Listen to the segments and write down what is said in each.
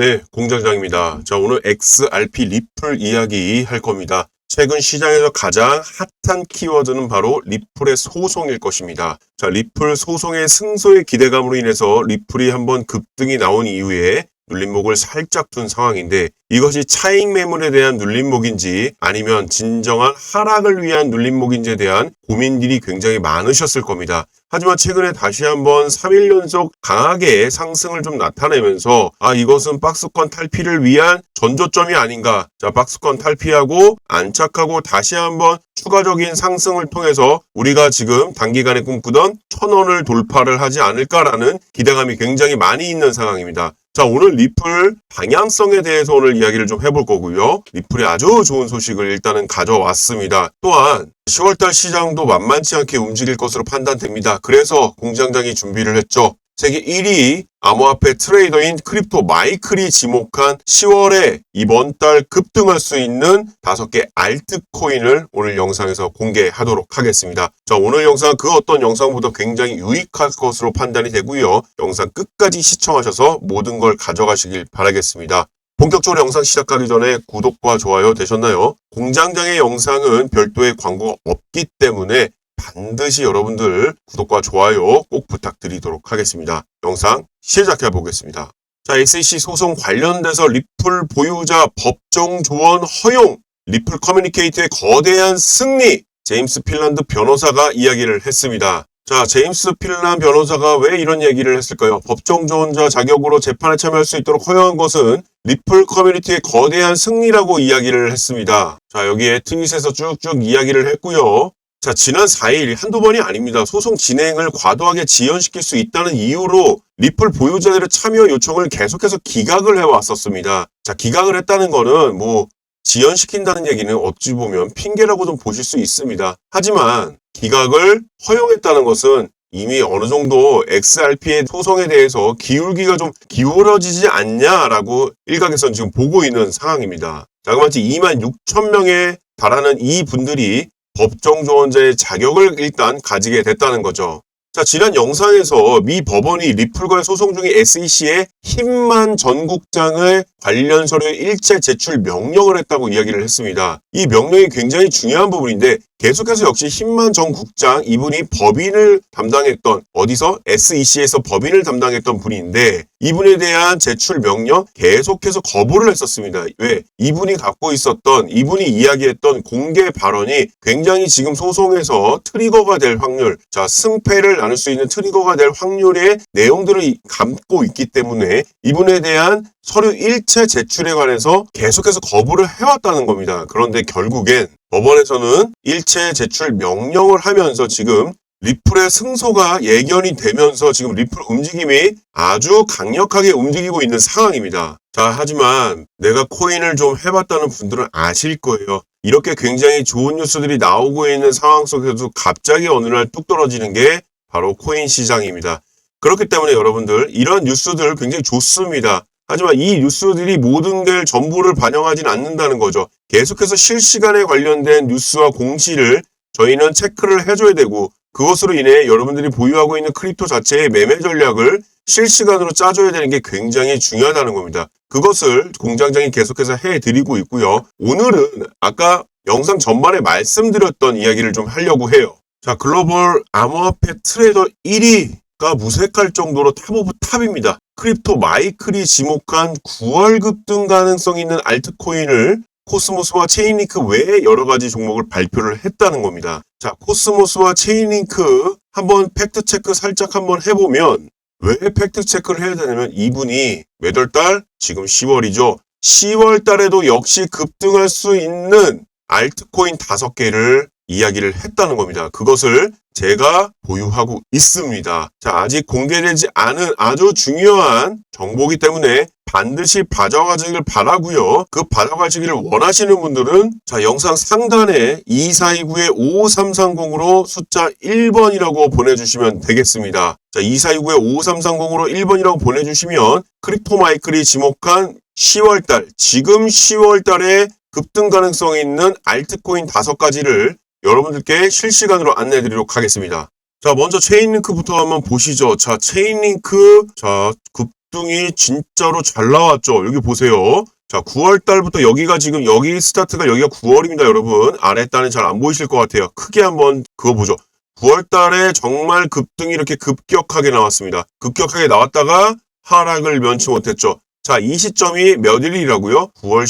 네, 공장장입니다. 자, 오늘 XRP 리플 이야기 할 겁니다. 최근 시장에서 가장 핫한 키워드는 바로 리플의 소송일 것입니다. 자, 리플 소송의 승소의 기대감으로 인해서 리플이 한번 급등이 나온 이후에 눌림목을 살짝 둔 상황인데 이것이 차익 매물에 대한 눌림목인지 아니면 진정한 하락을 위한 눌림목인지에 대한 고민들이 굉장히 많으셨을 겁니다. 하지만 최근에 다시 한번 3일 연속 강하게 상승을 좀 나타내면서 아 이것은 박스권 탈피를 위한 전조점이 아닌가 자 박스권 탈피하고 안착하고 다시 한번 추가적인 상승을 통해서 우리가 지금 단기간에 꿈꾸던 천원을 돌파를 하지 않을까라는 기대감이 굉장히 많이 있는 상황입니다. 자, 오늘 리플 방향성에 대해서 오늘 이야기를 좀 해볼 거고요. 리플의 아주 좋은 소식을 일단은 가져왔습니다. 또한 10월달 시장도 만만치 않게 움직일 것으로 판단됩니다. 그래서 공장장이 준비를 했죠. 세계 1위 암호화폐 트레이더인 크립토 마이클이 지목한 10월에 이번 달 급등할 수 있는 5개 알트코인을 오늘 영상에서 공개하도록 하겠습니다. 자, 오늘 영상 그 어떤 영상보다 굉장히 유익할 것으로 판단이 되고요. 영상 끝까지 시청하셔서 모든 걸 가져가시길 바라겠습니다. 본격적으로 영상 시작하기 전에 구독과 좋아요 되셨나요? 공장장의 영상은 별도의 광고가 없기 때문에 반드시 여러분들 구독과 좋아요 꼭 부탁드리도록 하겠습니다. 영상 시작해 보겠습니다. 자, SEC 소송 관련돼서 리플 보유자 법정 조언 허용, 리플 커뮤니케이트의 거대한 승리, 제임스 필란드 변호사가 이야기를 했습니다. 자, 제임스 필란 변호사가 왜 이런 얘기를 했을까요? 법정 조언자 자격으로 재판에 참여할 수 있도록 허용한 것은 리플 커뮤니티의 거대한 승리라고 이야기를 했습니다. 자, 여기에 트윗에서 쭉쭉 이야기를 했고요. 자, 지난 4일 한두 번이 아닙니다. 소송 진행을 과도하게 지연시킬 수 있다는 이유로 리플 보유자들의 참여 요청을 계속해서 기각을 해왔었습니다. 자, 기각을 했다는 거는 뭐 지연시킨다는 얘기는 어찌 보면 핑계라고 좀 보실 수 있습니다. 하지만 기각을 허용했다는 것은 이미 어느 정도 XRP의 소송에 대해서 기울기가 좀 기울어지지 않냐라고 일각에선 지금 보고 있는 상황입니다. 자그마치 2만 6천 명에 달하는 이 분들이 법정 조언자의 자격을 일단 가지게 됐다는 거죠. 자, 지난 영상에서 미 법원이 리플과의 소송 중에 SEC에 힘만 전국장을 관련 서류 일체 제출 명령을 했다고 이야기를 했습니다. 이 명령이 굉장히 중요한 부분인데 계속해서 역시 힘만 전 국장 이분이 법인을 담당했던 어디서 SEC에서 법인을 담당했던 분인데 이분에 대한 제출 명령 계속해서 거부를 했었습니다. 왜? 이분이 갖고 있었던 이분이 이야기했던 공개 발언이 굉장히 지금 소송에서 트리거가 될 확률, 자 승패를 나눌 수 있는 트리거가 될 확률의 내용들을 감고 있기 때문에 이분에 대한 서류 일체 제출에 관해서 계속해서 거부를 해왔다는 겁니다. 그런데 결국엔 법원에서는 일체 제출 명령을 하면서 지금 리플의 승소가 예견이 되면서 지금 리플 움직임이 아주 강력하게 움직이고 있는 상황입니다. 자, 하지만 내가 코인을 좀 해봤다는 분들은 아실 거예요. 이렇게 굉장히 좋은 뉴스들이 나오고 있는 상황 속에서도 갑자기 어느 날 뚝 떨어지는 게 바로 코인 시장입니다. 그렇기 때문에 여러분들 이런 뉴스들 굉장히 좋습니다. 하지만 이 뉴스들이 모든 걸 전부를 반영하진 않는다는 거죠. 계속해서 실시간에 관련된 뉴스와 공시를 저희는 체크를 해줘야 되고 그것으로 인해 여러분들이 보유하고 있는 크립토 자체의 매매 전략을 실시간으로 짜줘야 되는 게 굉장히 중요하다는 겁니다. 그것을 공장장이 계속해서 해드리고 있고요. 오늘은 아까 영상 전반에 말씀드렸던 이야기를 좀 하려고 해요. 자, 글로벌 암호화폐 트레이더 1위가 무색할 정도로 탑 오브 탑입니다. 크립토 마이클이 지목한 9월 급등 가능성 있는 알트코인을 코스모스와 체인링크 외에 여러 가지 종목을 발표를 했다는 겁니다. 자, 코스모스와 체인링크 한번 팩트 체크 살짝 한번 해보면 왜 팩트 체크를 해야 되냐면 이분이 몇월 달? 지금 10월이죠. 10월 달에도 역시 급등할 수 있는 알트코인 5개를 이야기를 했다는 겁니다. 그것을 제가 보유하고 있습니다. 자, 아직 공개되지 않은 아주 중요한 정보기 때문에 반드시 받아가시길 바라고요. 그 받아가시기를 원하시는 분들은 자 영상 상단에 2429의 5330으로 숫자 1번이라고 보내주시면 되겠습니다. 자 2429의 5330으로 1번이라고 보내주시면 크립토마이클이 지목한 10월달 지금 10월달에 급등 가능성이 있는 알트코인 5가지를 여러분들께 실시간으로 안내해 드리도록 하겠습니다. 자, 먼저 체인링크부터 한번 보시죠. 자, 체인링크, 자, 급 급등이 진짜로 잘 나왔죠. 여기 보세요. 자, 9월 달부터 여기가 지금 여기 스타트가 여기가 9월입니다, 여러분. 아래 달은 잘 안 보이실 것 같아요. 크게 한번 그거 보죠. 9월 달에 정말 급등이 이렇게 급격하게 나왔습니다. 급격하게 나왔다가 하락을 면치 못했죠. 자, 이 시점이 몇 일이라고요? 9월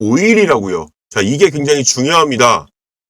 15일이라고요. 자, 이게 굉장히 중요합니다.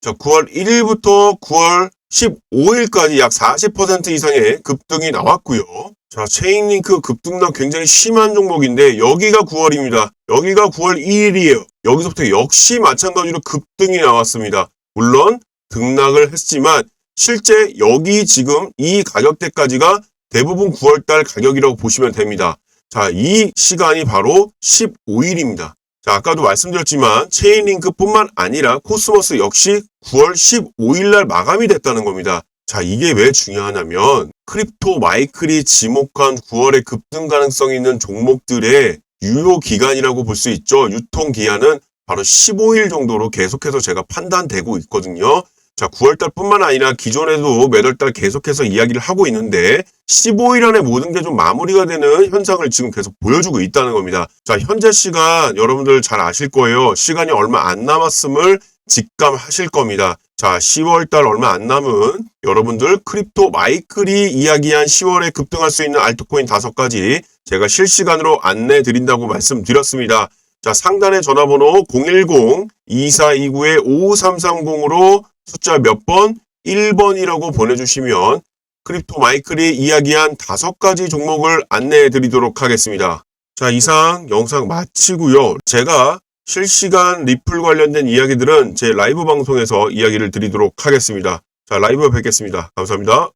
자, 9월 1일부터 9월 15일까지 약 40% 이상의 급등이 나왔고요. 자, 체인링크 급등락 굉장히 심한 종목인데 여기가 9월입니다. 여기가 9월 2일이에요. 여기서부터 역시 마찬가지로 급등이 나왔습니다. 물론 등락을 했지만 실제 여기 지금 이 가격대까지가 대부분 9월달 가격이라고 보시면 됩니다. 자, 이 시간이 바로 15일입니다. 자, 아까도 말씀드렸지만 체인링크뿐만 아니라 코스모스 역시 9월 15일 날 마감이 됐다는 겁니다. 자, 이게 왜 중요하냐면 크립토 마이클이 지목한 9월에 급등 가능성이 있는 종목들의 유효 기간이라고 볼 수 있죠. 유통 기한은 바로 15일 정도로 계속해서 제가 판단되고 있거든요. 자, 9월달 뿐만 아니라 기존에도 매달 달 계속해서 이야기를 하고 있는데 15일 안에 모든 게 좀 마무리가 되는 현상을 지금 계속 보여주고 있다는 겁니다. 자, 현재 시간 여러분들 잘 아실 거예요. 시간이 얼마 안 남았음을 직감하실 겁니다. 자, 10월달 얼마 안 남은 여러분들 크립토 마이클이 이야기한 10월에 급등할 수 있는 알트코인 다섯 가지 제가 실시간으로 안내 드린다고 말씀드렸습니다. 자, 상단의 전화번호 010-2429-5330으로 숫자 몇 번? 1번이라고 보내주시면 크립토 마이클이 이야기한 다섯 가지 종목을 안내해 드리도록 하겠습니다. 자, 이상 영상 마치고요. 제가 실시간 리플 관련된 이야기들은 제 라이브 방송에서 이야기를 드리도록 하겠습니다. 자, 라이브 뵙겠습니다. 감사합니다.